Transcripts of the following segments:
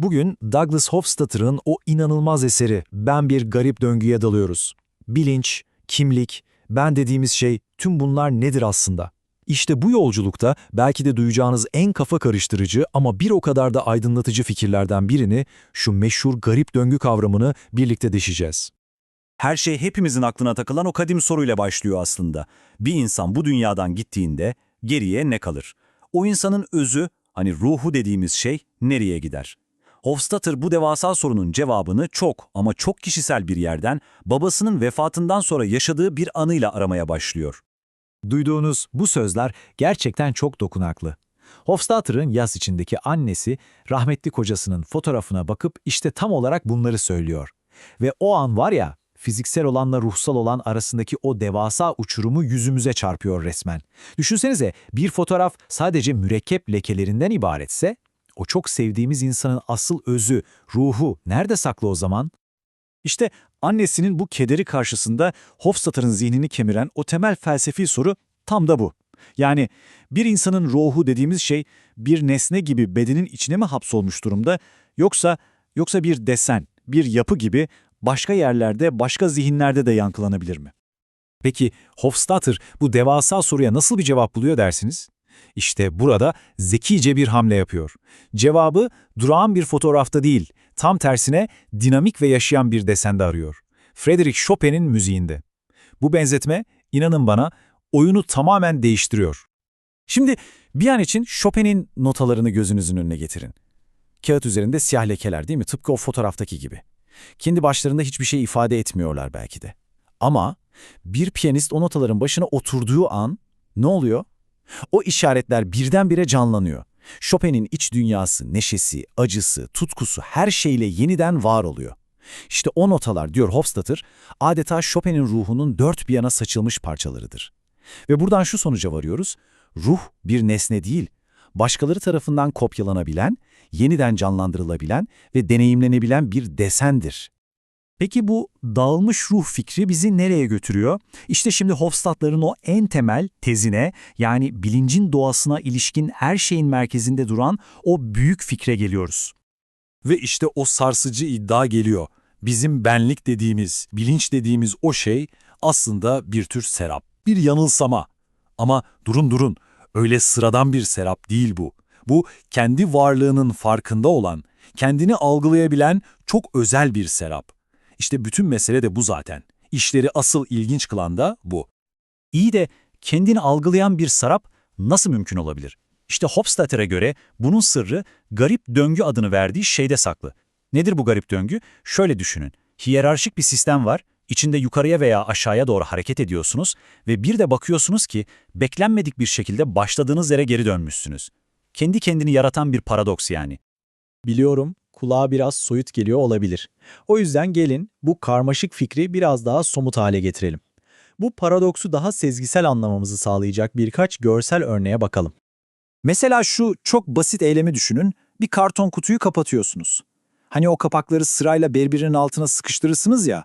Bugün Douglas Hofstadter'ın o inanılmaz eseri Ben Bir Garip Döngüye dalıyoruz. Bilinç, kimlik, ben dediğimiz şey tüm bunlar nedir aslında? İşte bu yolculukta belki de duyacağınız en kafa karıştırıcı ama bir o kadar da aydınlatıcı fikirlerden birini, şu meşhur garip döngü kavramını birlikte deşeceğiz. Her şey hepimizin aklına takılan o kadim soruyla başlıyor aslında. Bir insan bu dünyadan gittiğinde geriye ne kalır? O insanın özü, hani ruhu dediğimiz şey nereye gider? Hofstadter bu devasa sorunun cevabını çok ama çok kişisel bir yerden babasının vefatından sonra yaşadığı bir anıyla aramaya başlıyor. Duyduğunuz bu sözler gerçekten çok dokunaklı. Hofstadter'ın yaz içindeki annesi rahmetli kocasının fotoğrafına bakıp işte tam olarak bunları söylüyor. Ve o an var ya, fiziksel olanla ruhsal olan arasındaki o devasa uçurumu yüzümüze çarpıyor resmen. Düşünsenize bir fotoğraf sadece mürekkep lekelerinden ibaretse, o çok sevdiğimiz insanın asıl özü, ruhu nerede saklı o zaman? İşte annesinin bu kederi karşısında Hofstadter'ın zihnini kemiren o temel felsefi soru tam da bu. Yani bir insanın ruhu dediğimiz şey bir nesne gibi bedenin içine mi hapsolmuş durumda yoksa yoksa bir desen, bir yapı gibi başka yerlerde, başka zihinlerde de yankılanabilir mi? Peki Hofstadter bu devasa soruya nasıl bir cevap buluyor dersiniz? İşte burada zekice bir hamle yapıyor. Cevabı durağan bir fotoğrafta değil, tam tersine dinamik ve yaşayan bir desende arıyor. Frédéric Chopin'in müziğinde. Bu benzetme, inanın bana, oyunu tamamen değiştiriyor. Şimdi bir an için Chopin'in notalarını gözünüzün önüne getirin. Kağıt üzerinde siyah lekeler değil mi? Tıpkı o fotoğraftaki gibi. Kendi başlarında hiçbir şey ifade etmiyorlar belki de. Ama bir piyanist o notaların başına oturduğu an ne oluyor? O işaretler birdenbire canlanıyor. Chopin'in iç dünyası, neşesi, acısı, tutkusu her şeyle yeniden var oluyor. İşte o notalar diyor Hofstadter, adeta Chopin'in ruhunun dört bir yana saçılmış parçalarıdır. Ve buradan şu sonuca varıyoruz, ruh bir nesne değil, başkaları tarafından kopyalanabilen, yeniden canlandırılabilen ve deneyimlenebilen bir desendir. Peki bu dağılmış ruh fikri bizi nereye götürüyor? İşte şimdi Hofstadt'ların o en temel tezine yani bilincin doğasına ilişkin her şeyin merkezinde duran o büyük fikre geliyoruz. Ve işte o sarsıcı iddia geliyor. Bizim benlik dediğimiz, bilinç dediğimiz o şey aslında bir tür serap, bir yanılsama. Ama durun durun, öyle sıradan bir serap değil bu. Bu kendi varlığının farkında olan, kendini algılayabilen çok özel bir serap. İşte bütün mesele de bu zaten. İşleri asıl ilginç kılan da bu. İyi de kendini algılayan bir sarap nasıl mümkün olabilir? İşte Hofstadter'e göre bunun sırrı garip döngü adını verdiği şeyde saklı. Nedir bu garip döngü? Şöyle düşünün. Hiyerarşik bir sistem var, içinde yukarıya veya aşağıya doğru hareket ediyorsunuz ve bir de bakıyorsunuz ki beklenmedik bir şekilde başladığınız yere geri dönmüşsünüz. Kendi kendini yaratan bir paradoks yani. Biliyorum, kulağa biraz soyut geliyor olabilir. O yüzden gelin bu karmaşık fikri biraz daha somut hale getirelim. Bu paradoksu daha sezgisel anlamamızı sağlayacak birkaç görsel örneğe bakalım. Mesela şu çok basit eylemi düşünün, bir karton kutuyu kapatıyorsunuz. Hani o kapakları sırayla birbirinin altına sıkıştırırsınız ya,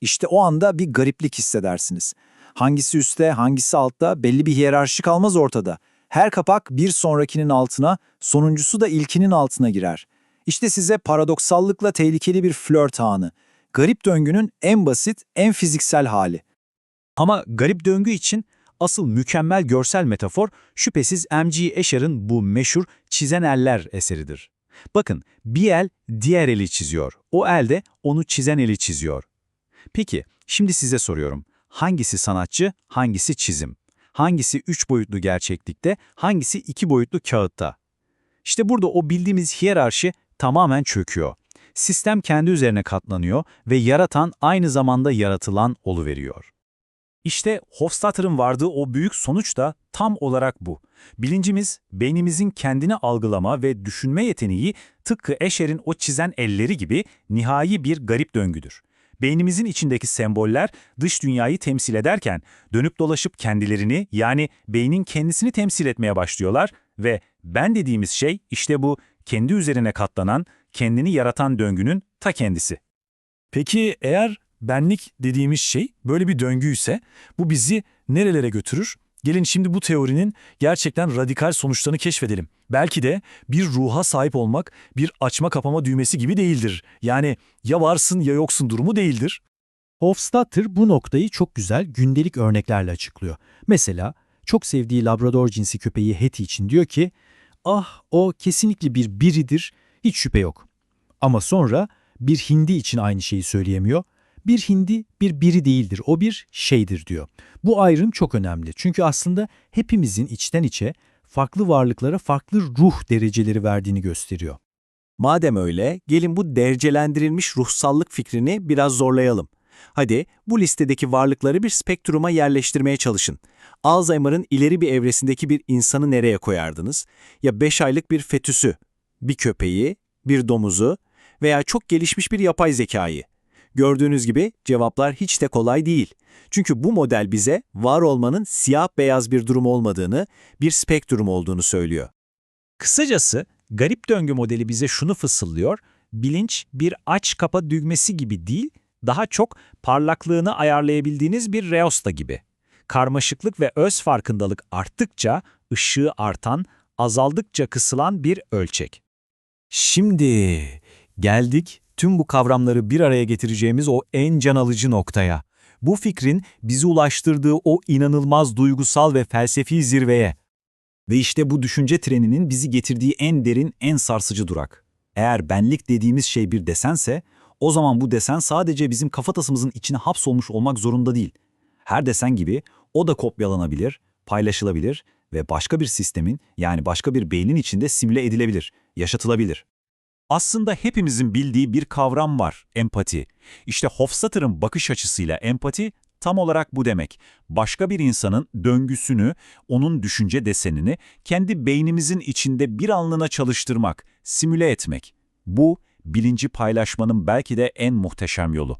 işte o anda bir gariplik hissedersiniz. Hangisi üstte, hangisi altta belli bir hiyerarşi kalmaz ortada. Her kapak bir sonrakinin altına, sonuncusu da ilkinin altına girer. İşte size paradoksallıkla tehlikeli bir flört anı. Garip döngünün en basit, en fiziksel hali. Ama garip döngü için asıl mükemmel görsel metafor şüphesiz M.G. Escher'ın bu meşhur Çizen Eller eseridir. Bakın bir el diğer eli çiziyor. O el de onu çizen eli çiziyor. Peki şimdi size soruyorum. Hangisi sanatçı, hangisi çizim? Hangisi üç boyutlu gerçeklikte, hangisi iki boyutlu kağıtta? İşte burada o bildiğimiz hiyerarşi tamamen çöküyor. Sistem kendi üzerine katlanıyor ve yaratan aynı zamanda yaratılan oluveriyor. İşte Hofstadter'ın vardığı o büyük sonuç da tam olarak bu. Bilincimiz, beynimizin kendini algılama ve düşünme yeteneği tıpkı Escher'in o çizen elleri gibi nihai bir garip döngüdür. Beynimizin içindeki semboller dış dünyayı temsil ederken dönüp dolaşıp kendilerini yani beynin kendisini temsil etmeye başlıyorlar ve ben dediğimiz şey işte bu kendi üzerine katlanan, kendini yaratan döngünün ta kendisi. Peki eğer benlik dediğimiz şey böyle bir döngüyse bu bizi nerelere götürür? Gelin şimdi bu teorinin gerçekten radikal sonuçlarını keşfedelim. Belki de bir ruha sahip olmak bir açma kapama düğmesi gibi değildir. Yani ya varsın ya yoksun durumu değildir. Hofstadter bu noktayı çok güzel gündelik örneklerle açıklıyor. Mesela çok sevdiği Labrador cinsi köpeği Hetty için diyor ki, ah o kesinlikle bir biridir, hiç şüphe yok. Ama sonra bir hindi için aynı şeyi söyleyemiyor. Bir hindi bir biri değildir, o bir şeydir diyor. Bu ayrım çok önemli çünkü aslında hepimizin içten içe farklı varlıklara farklı ruh dereceleri verdiğini gösteriyor. Madem öyle, gelin bu derecelendirilmiş ruhsallık fikrini biraz zorlayalım. Hadi bu listedeki varlıkları bir spektruma yerleştirmeye çalışın. Alzheimer'ın ileri bir evresindeki bir insanı nereye koyardınız? Ya 5 aylık bir fetüsü, bir köpeği, bir domuzu veya çok gelişmiş bir yapay zekayı. Gördüğünüz gibi cevaplar hiç de kolay değil. Çünkü bu model bize var olmanın siyah beyaz bir durum olmadığını, bir spektrum olduğunu söylüyor. Kısacası garip döngü modeli bize şunu fısıldıyor, bilinç bir aç kapa düğmesi gibi değil, daha çok parlaklığını ayarlayabildiğiniz bir reosta gibi. Karmaşıklık ve öz farkındalık arttıkça ışığı artan, azaldıkça kısılan bir ölçek. Şimdi geldik tüm bu kavramları bir araya getireceğimiz o en can alıcı noktaya. Bu fikrin bizi ulaştırdığı o inanılmaz duygusal ve felsefi zirveye. Ve işte bu düşünce treninin bizi getirdiği en derin, en sarsıcı durak. Eğer benlik dediğimiz şey bir desense, o zaman bu desen sadece bizim kafatasımızın içine hapsolmuş olmak zorunda değil. Her desen gibi o da kopyalanabilir, paylaşılabilir ve başka bir sistemin yani başka bir beynin içinde simüle edilebilir, yaşatılabilir. Aslında hepimizin bildiği bir kavram var, empati. İşte Hofstadter'ın bakış açısıyla empati tam olarak bu demek. Başka bir insanın döngüsünü, onun düşünce desenini kendi beynimizin içinde bir anlığına çalıştırmak, simüle etmek. Bu, bilinci paylaşmanın belki de en muhteşem yolu.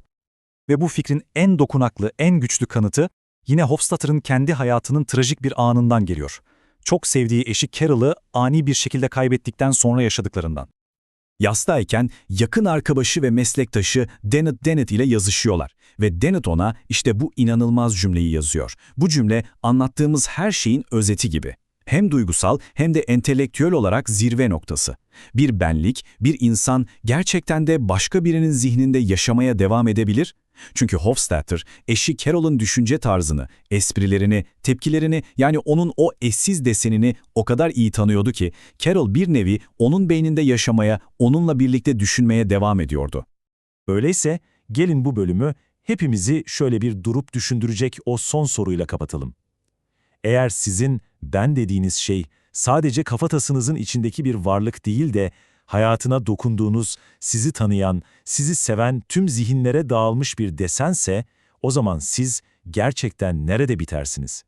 Ve bu fikrin en dokunaklı, en güçlü kanıtı yine Hofstadter'ın kendi hayatının trajik bir anından geliyor. Çok sevdiği eşi Carol'ı ani bir şekilde kaybettikten sonra yaşadıklarından. Yastayken yakın arkadaşı ve meslektaşı Dennett Dennett ile yazışıyorlar ve Dennett ona işte bu inanılmaz cümleyi yazıyor. Bu cümle anlattığımız her şeyin özeti gibi. Hem duygusal hem de entelektüel olarak zirve noktası. Bir benlik, bir insan gerçekten de başka birinin zihninde yaşamaya devam edebilir. Çünkü Hofstadter, eşi Carol'ın düşünce tarzını, esprilerini, tepkilerini yani onun o eşsiz desenini o kadar iyi tanıyordu ki Carol bir nevi onun beyninde yaşamaya, onunla birlikte düşünmeye devam ediyordu. Öyleyse gelin bu bölümü hepimizi şöyle bir durup düşündürecek o son soruyla kapatalım. Eğer sizin ben dediğiniz şey sadece kafatasınızın içindeki bir varlık değil de hayatına dokunduğunuz, sizi tanıyan, sizi seven tüm zihinlere dağılmış bir desense, o zaman siz gerçekten nerede bitersiniz?